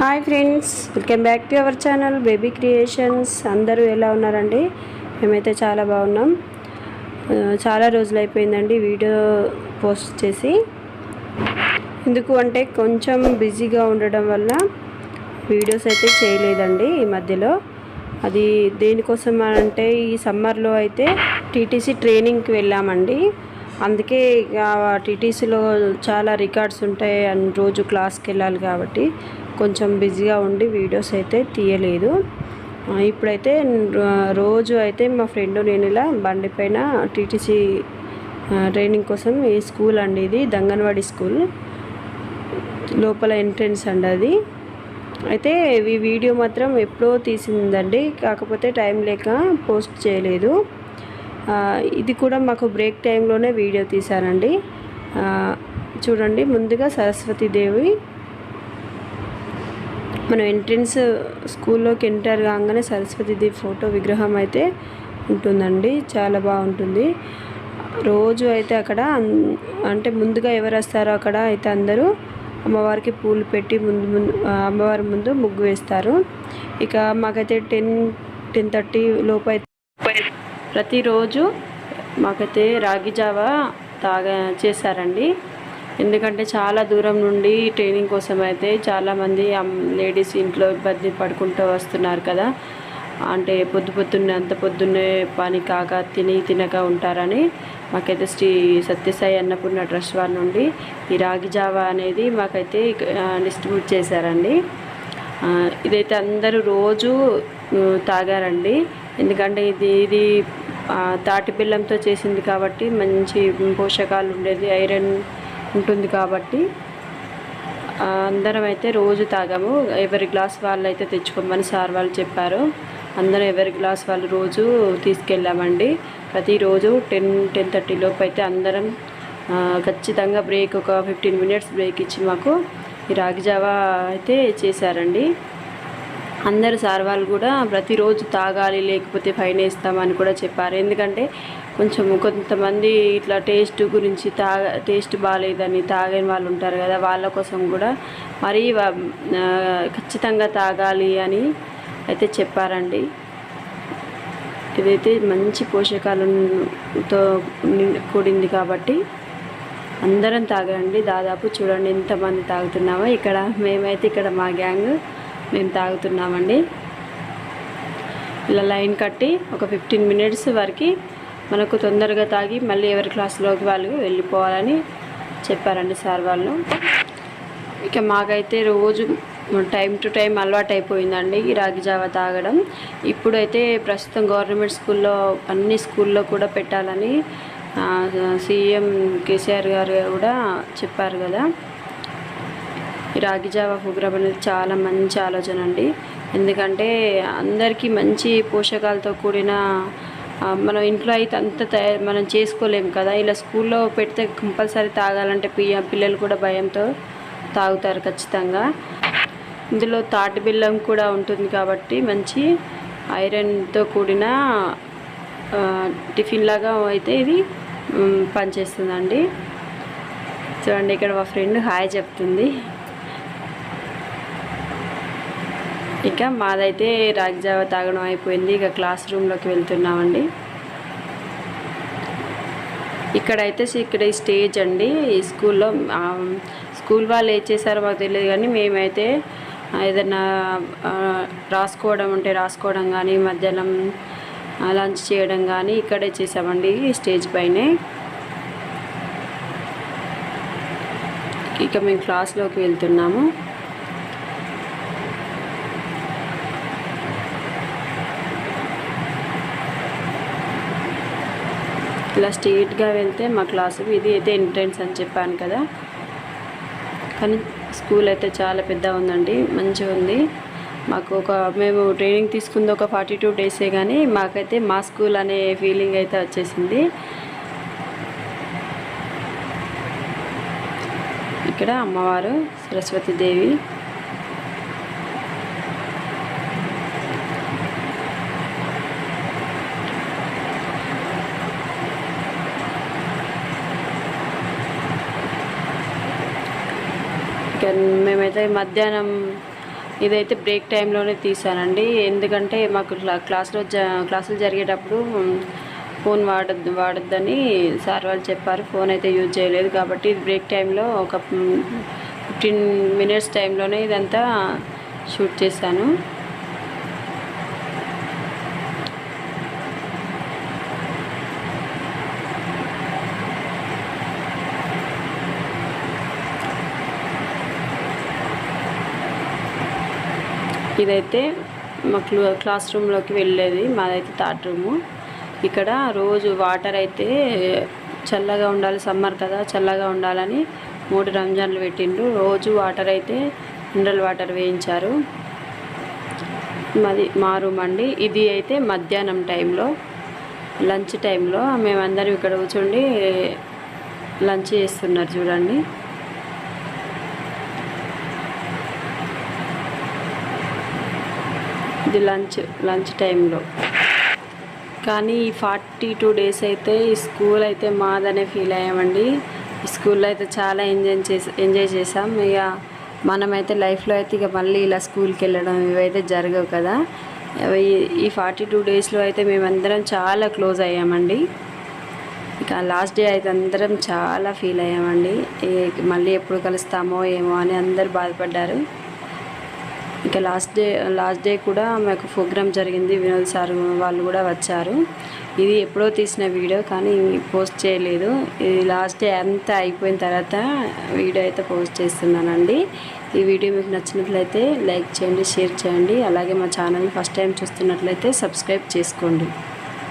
Hi friends welcome back to our channel baby creations అందరూ ఎలా ఉన్నారండి? మేమైతే చాలా బాగున్నాం. చాలా రోజులు అయిపోయిందండి వీడియో పోస్ట్ చేసి. ఎందుకు అంటే కొంచెం బిజీగా ఉండడం వల్ల వీడియోస్ అయితే చేయలేదండి ఈ మధ్యలో. అది దేనికోసం అంటే ఈ సమ్మర్లో అయితే టీటీసీ ట్రైనింగ్కి వెళ్ళామండి. అందుకే ఇక టీటీసీలో చాలా రికార్డ్స్ ఉంటాయి అండ్ రోజు క్లాస్కి వెళ్ళాలి కాబట్టి కొంచెం బిజీగా ఉండి వీడియోస్ అయితే తీయలేదు. ఇప్పుడైతే రోజు అయితే మా ఫ్రెండ్ నేను ఇలా బండి పైన టీటీసీ ట్రైనింగ్ కోసం ఈ స్కూల్ అండి ఇది దంగన్వాడి స్కూల్. లోపల ఎంట్రన్స్ అండి అది. అయితే ఈ వీడియో మాత్రం ఎప్పుడో తీసిందండి కాకపోతే టైం లేక పోస్ట్ చేయలేదు. ఇది కూడా మాకు బ్రేక్ టైంలోనే వీడియో తీశానండి చూడండి ముందుగా సరస్వతీదేవి మనం ఎంట్రన్స్ స్కూల్లోకి ఎంటర్ కాగానే సరస్వతీదేవి ఫోటో విగ్రహం అయితే ఉంటుందండి. చాలా బాగుంటుంది. రోజు అయితే అక్కడ అంటే ముందుగా ఎవరు వస్తారో అక్కడ అయితే అందరూ అమ్మవారికి పూలు పెట్టి ముందు ముందు అమ్మవారి ముందు ముగ్గు వేస్తారు. ఇక మాకైతే టెన్ టెన్ థర్టీ లోపు అయితే ప్రతిరోజు మాకైతే రాగి జావా తాగా చేశారండి. ఎందుకంటే చాలా దూరం నుండి ట్రైనింగ్ కోసం అయితే చాలామంది లేడీస్ ఇంట్లో ఇబ్బంది పడుకుంటూ వస్తున్నారు కదా. అంటే పొద్దు పొద్దున్నే అంత పొద్దున్నే పని కాక తిని తినక ఉంటారని మాకైతే శ్రీ సత్యసాయి అన్నపూర్ణ ట్రస్ట్ వారి నుండి ఈ రాగి జావా అనేది మాకైతే డిస్ట్రిబ్యూట్ చేశారండి. ఇదైతే అందరూ రోజు తాగారండి. ఎందుకంటే ఇది ఇది ఆ, తాటి బెల్లంతో చేసింది కాబట్టి మంచి పోషకాలు ఉండేది ఐరన్ ఉంటుంది కాబట్టి. అందరం అయితే రోజు తాగాము. ఎవరి గ్లాస్ వాళ్ళు అయితే తెచ్చుకోమని సార్ వాళ్ళు చెప్పారు. అందరం ఎవరి గ్లాస్ వాళ్ళు రోజు తీసుకెళ్ళామండి. ప్రతిరోజు టెన్ టెన్ థర్టీ లోపు అయితే అందరం ఖచ్చితంగా బ్రేక్ ఒక ఫిఫ్టీన్ మినిట్స్ బ్రేక్ ఇచ్చి మాకు ఈ రాగి జావా అయితే చేశారండి. అందరు సార్ వాళ్ళు కూడా ప్రతిరోజు తాగాలి లేకపోతే ఫైన్ వేస్తామని కూడా చెప్పారు. ఎందుకంటే కొంచెం కొంతమంది ఇట్లా టేస్ట్ గురించి తాగ టేస్ట్ బాగాలేదని తాగని వాళ్ళు ఉంటారు కదా వాళ్ళ కోసం కూడా మరీ ఖచ్చితంగా తాగాలి అని అయితే చెప్పారండి. ఇదైతే మంచి పోషకాలతో కూడింది కాబట్టి అందరం తాగండి. దాదాపు చూడండి ఎంతమంది తాగుతున్నామో. ఇక్కడ మేమైతే ఇక్కడ మా గ్యాంగ్ మేము తాగుతున్నామండి. ఇలా లైన్ కట్టి ఒక ఫిఫ్టీన్ మినిట్స్ వరకు మనకు తొందరగా తాగి మళ్ళీ ఎవరి క్లాస్లోకి వాళ్ళు వెళ్ళిపోవాలని చెప్పారండి సార్ వాళ్ళు. ఇక మాకైతే రోజు టైం టు టైం అలవాటు అయిపోయిందండి ఈ రాగి జావ తాగడం. ఇప్పుడైతే ప్రస్తుతం గవర్నమెంట్ స్కూల్లో అన్ని స్కూల్లో కూడా పెట్టాలని సీఎం కేసీఆర్ గారు కూడా చెప్పారు కదా. ఈ రాగి జావ ప్రోగ్రామ్ అనేది చాలా మంచి ఆలోచన అండి. ఎందుకంటే అందరికీ మంచి పోషకాలతో కూడిన మనం ఇంట్లో అయితే అంత తయారు మనం చేసుకోలేము కదా. ఇలా స్కూల్లో పెడితే కంపల్సరీ తాగాలంటే పియ పిల్లలు కూడా భయంతో తాగుతారు ఖచ్చితంగా. ఇందులో తాటి బెల్లం కూడా ఉంటుంది కాబట్టి మంచి ఐరన్తో కూడిన టిఫిన్ లాగా అయితే ఇది పనిచేస్తుందండి. చూడండి ఇక్కడ మా ఫ్రెండ్ హాయ్ చెప్తుంది. ఇక మాదైతే రాగి జావ తాగడం అయిపోయింది. ఇక క్లాస్ రూమ్లోకి వెళ్తున్నామండి. ఇక్కడైతే ఇక్కడ స్టేజ్ అండి. ఈ స్కూల్లో స్కూల్ వాళ్ళు ఏం చేశారో మాకు తెలియదు కానీ మేమైతే ఏదైనా రాసుకోవడం ఉంటే రాసుకోవడం కానీ మధ్యాహ్నం లంచ్ చేయడం కానీ ఇక్కడే చేసామండి ఈ స్టేజ్ పైనే. ఇక మేము క్లాస్లోకి వెళ్తున్నాము. ఇలా స్ట్రీట్గా వెళ్తే మా క్లాసు ఇది అయితే ఎంట్రన్స్ అని చెప్పాను కదా. కానీ స్కూల్ అయితే చాలా పెద్ద ఉందండి మంచిగా ఉంది. మాకు ఒక మేము ట్రైనింగ్ తీసుకుంది ఒక ఫార్టీ టూ డేసే కానీ మాకైతే మా స్కూల్ అనే ఫీలింగ్ అయితే వచ్చేసింది. ఇక్కడ అమ్మవారు సరస్వతీదేవి. చికెన్ మేమైతే మధ్యాహ్నం ఇదైతే బ్రేక్ టైంలోనే తీసానండి. ఎందుకంటే మాకు క్లాసులో క్లాస్లో జ క్లాసులు జరిగేటప్పుడు ఫోన్ వాడద్దు వాడొద్దని సార్ వాళ్ళు చెప్పారు. ఫోన్ అయితే యూజ్ చేయలేదు కాబట్టి ఇది బ్రేక్ టైంలో ఒక ఫిఫ్టీన్ మినిట్స్ టైంలోనే ఇదంతా షూట్ చేశాను. ఇదైతే మా క్లూ క్లాస్ రూమ్లోకి వెళ్ళేది. మాదైతే థర్డ్ రూము. ఇక్కడ రోజు వాటర్ అయితే చల్లగా ఉండాలి సమ్మర్ కదా చల్లగా ఉండాలని మూడు రంజాన్లు పెట్టిండ్రు. రోజు వాటర్ అయితే మినరల్ వాటర్ వేయించారు. మాది మా రూమ్ అండి. ఇది అయితే మధ్యాహ్నం టైంలో లంచ్ టైంలో. మేమందరం ఇక్కడ కూర్చోండి లంచ్ చేస్తున్నారు చూడండి. ఇది లంచ్ లంచ్ టైంలో. కానీ ఈ ఫార్టీ టూ డేస్ అయితే ఈ స్కూల్ అయితే మాదనే ఫీల్ అయ్యామండి. ఈ స్కూల్లో అయితే చాలా ఎంజాయ్ చేసి ఎంజాయ్ చేసాం ఇక మనమైతే లైఫ్లో అయితే ఇక మళ్ళీ ఇలా స్కూల్కి వెళ్ళడం ఇవైతే జరగవు కదా. ఈ- ఫార్టీ టూ డేస్లో అయితే మేమందరం చాలా క్లోజ్ అయ్యామండి. ఇక లాస్ట్ డే అయితే అందరం చాలా ఫీల్ అయ్యామండి. మళ్ళీ ఎప్పుడు కలుస్తామో ఏమో అని అందరు బాధపడ్డారు. ఇక లాస్ట్ డే లాస్ట్ డే కూడా మాకు ప్రోగ్రామ్ జరిగింది వినోద్ సార్ వాళ్ళు కూడా వచ్చారు. ఇది ఎప్పుడో తీసిన వీడియో కానీ పోస్ట్ చేయలేదు. ఇది లాస్ట్ డే అంతా అయిపోయిన తర్వాత వీడియో అయితే పోస్ట్ చేస్తున్నానండి. ఈ వీడియో మీకు నచ్చినట్లయితే లైక్ చేయండి షేర్ చేయండి. అలాగే మా ఛానల్ని ఫస్ట్ టైం చూస్తున్నట్లయితే సబ్స్క్రైబ్ చేసుకోండి.